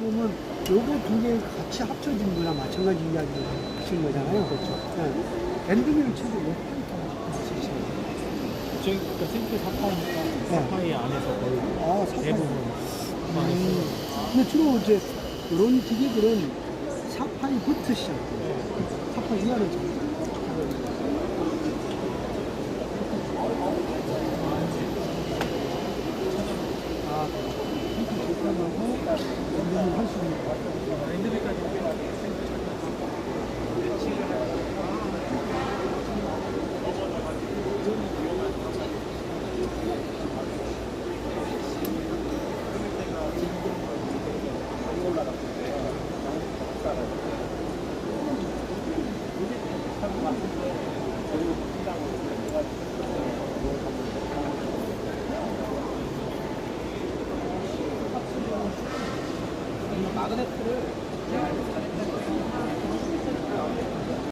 보면 요거 두 개 같이 합쳐진 거나 마찬가지 이야기를 하시는 거잖아요. 그렇죠. 네. 엔딩을 쳐도 몇 파이가 있으시죠? 저희 그 생태 사파이니까 사파이 안에서 거의 아, 사파이. 대부분 많이 음, 근데 주로 이제 이런 기계들은 사파이 부터 시작해요. 사파이 이하를 잘. 아, 마그네트를 제가 잘했다고